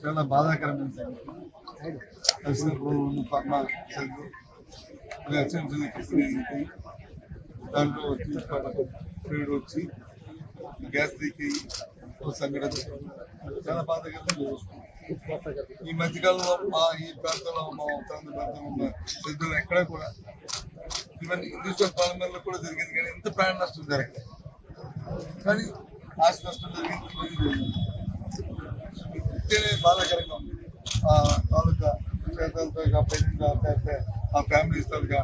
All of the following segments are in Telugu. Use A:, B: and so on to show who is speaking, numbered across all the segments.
A: చాలా బాధాకరమైన ఫర్మ దాంట్లో వచ్చి ప్రియుడు వచ్చి గ్యాస్ లీక్ సంఘటన. చాలా బాధాకరంగా ఈ మధ్యకాలంలో మా ఈ ప్రాంతంలో మా ఉత్తరాంధ్ర ప్రాంతంలో ఉన్న సిద్ధులు ఎక్కడ కూడా ఈవెన్ హిందూస్థాన్ పార్లమెంట్లో కూడా జరిగింది కానీ ఎంత ప్రాణ నష్టం జరగదు కానీ ఆస్తి నష్టం జరిగింది. బాధాకరంగా ఉంది. ఆ తాలూకా పేరెంట్ లేకపోతే ఆ ఫ్యామిలీస్ తాలూకా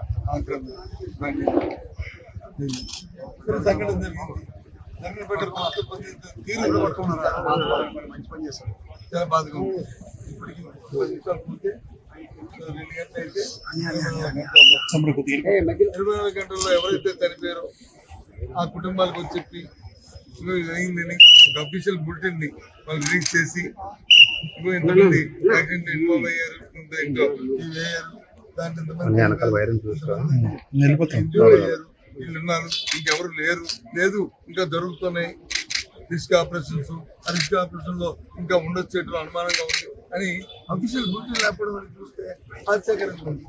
A: సంఘటన జరిగింది. తీరు
B: మంచి పని చేశారు
A: చాలా బాధగా ఉంది. ఇప్పటికి పది నిమిషాలు పోతే రెండు గంటలు అయితే. ఇరవై నాలుగు గంటల్లో ఎవరైతే చనిపోయారో ఆ కుటుంబాలకు వచ్చి చెప్పి ఇగో ఇది అయిందని ఒక అఫీషియల్ బులెటిన్ని వాళ్ళు రిలీజ్ చేసి ఇగో ఇంతమంది యాక్సిడెంట్ ఇన్వాల్వ్ అయ్యారు? ఇంత ఇంకో ఇవి అయ్యారు దాంట్లో ఇంతమంది ఇంజూర్ అయ్యారు వీళ్ళు ఉన్నారు? ఇంకెవరు లేరు. లేదు ఇంకా జరుగుతున్నాయి. రిస్క్ ఆపరేషన్స్ ఆ రిస్క్ ఆపరేషన్లో ఇంకా ఉండొచ్చేట్లు అనుమానంగా ఉంది అని అఫీషియల్ బులెటిన్ లేకపోవడం చూస్తే ఆశ్చర్యకరంగా ఉంది.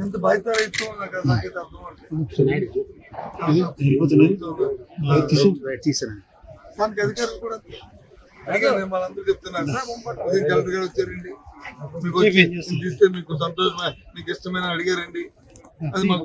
A: ఎంత బాధ్యత రైతు నాకు అది నాకైతే అర్థం అధికారులు కూడా చెప్తున్నారు ఉదయం కలెక్టర్ గారు వచ్చారండి. మీకు వచ్చి తీస్తే మీకు సంతోషమే మీకు ఇష్టమైన అడిగారండి. అది మాకు